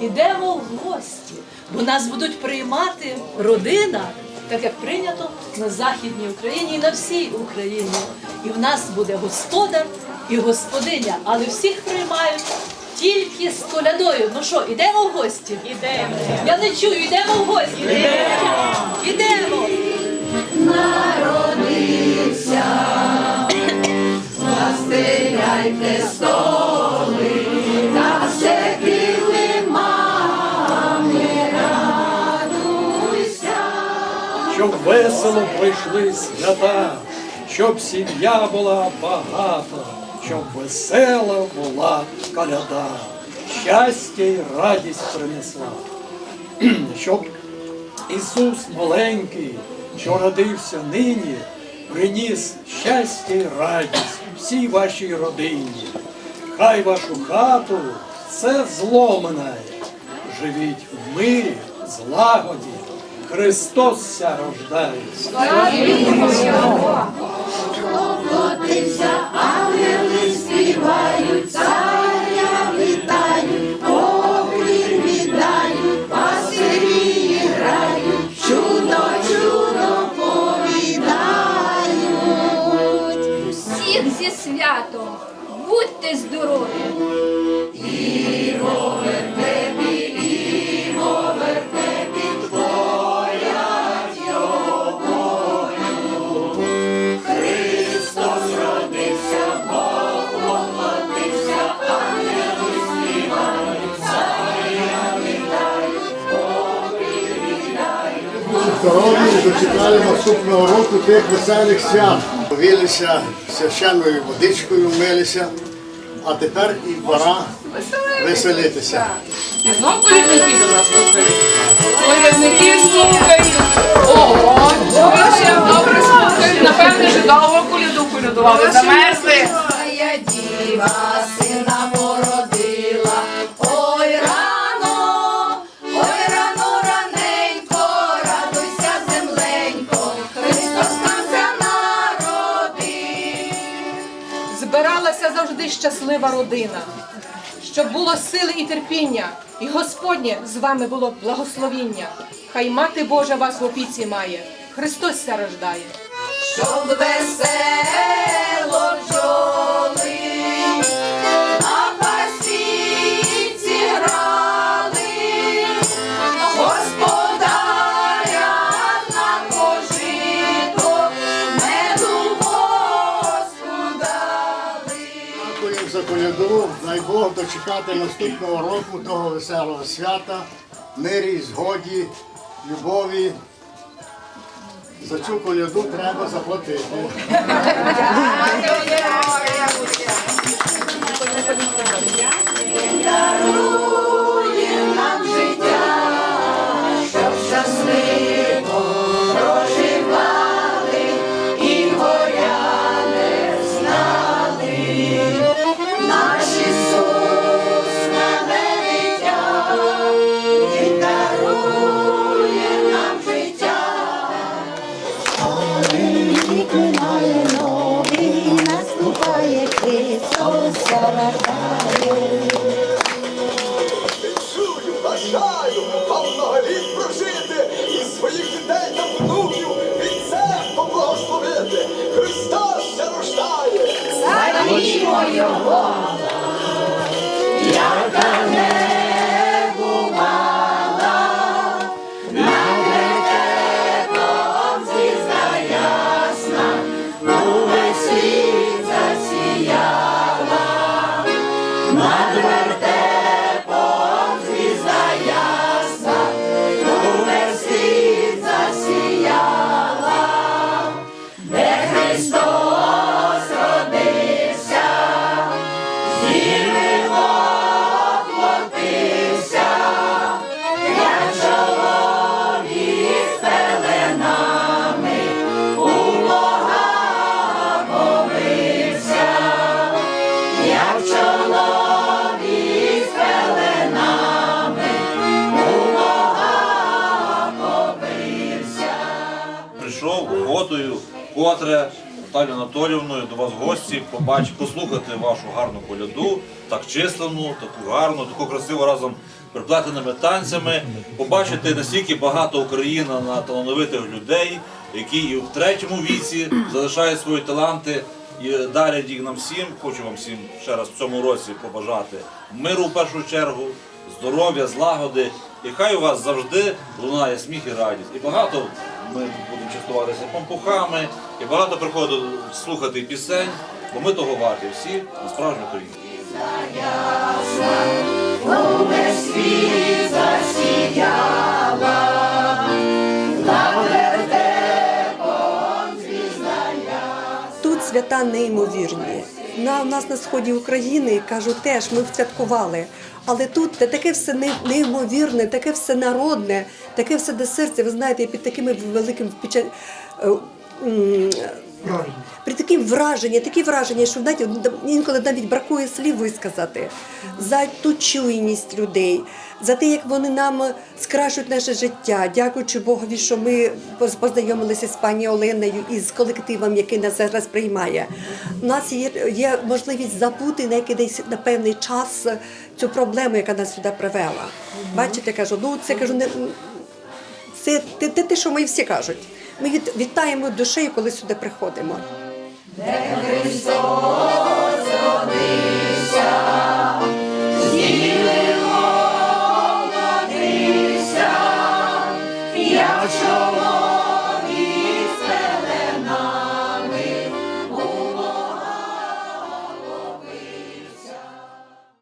йдемо в гості, бо нас будуть приймати родина, так як прийнято на Західній Україні і на всій Україні. І в нас буде господар і господиня, але всіх приймають тільки з колядою. Ну що, йдемо в гості? Ідемо. Я не чую, йдемо в гості. Ідемо. Ідемо. Щоб весело пройшли свята, щоб сім'я була багата, щоб весела була коляда, щастя й радість принесла, щоб Ісус маленький, що родився нині, приніс щастя й радість всій вашій родині. Хай вашу хату все зло минає. Живіть в мирі, злагоді, Христос ся рождає. Котився, ангели співають, царя вітають, поклін віддають, пастирі грають, чудо, чудо повідають. Всіх зі святом, будьте здорові! Здорові і дочекали наступного року тих веселих свят. Повілися священною водичкою, милися, а тепер і пора веселитися. І знов колядники до нас слухають. Колядники слухають. Ого, ще добре слухають. Напевне, що довго коляду колядували. Замерзли. Завжди щаслива родина, щоб було сили і терпіння, і Господнє з вами було благословіння. Хай мати Божа вас в опіці має, Христос ся рождає. Щоб весело коляду. Дай Бог дочекати наступного року того веселого свята, мирі, згоді, любові. За цю коляду треба заплатити. Бажаю вам много літ прожити і своїх дітей та внуків від церкви благословити. Христос ще рождає! Славімо Його, Христос родився, Зірвило плотився, як чоловік з пеленами, у Бога помився, як чоловік з пеленами, у Бога прийшов охотою, котре Наталію Анатоліївною до вас гості, побач, послухати вашу гарну коляду, так численну, таку гарну, таку красиву разом приплетеними танцями, побачити наскільки багато Україна на талановитих людей, які і в третьому віці залишають свої таланти і дарять їх нам всім. Хочу вам всім ще раз в цьому році побажати миру в першу чергу, здоров'я, злагоди. І хай у вас завжди лунає сміх і радість. І багато ми будемо частуватися пампухами, і багато приходить слухати пісень, бо ми того варті всі на справжню Україну. Свята неймовірні. На у нас на сході України кажу, теж ми святкували. Але тут таке все неймовірне, таке все народне, таке все до серця. Ви знаєте, під такими великим впечат... при таким враженні, такі враження, що знаєте, інколи навіть бракує слів висказати за ту чуйність людей, за те, як вони нам скрашують наше життя. Дякуючи Богові, що ми поз- познайомилися з пані Оленою і з колективом, який нас зараз приймає. У нас є, є можливість забути на який десь на певний час цю проблему, яка нас сюди привела. Бачите, кажу, ну це кажу, не це те, те, те, що ми всі кажуть. Ми від, вітаємо душею, коли сюди приходимо. Христос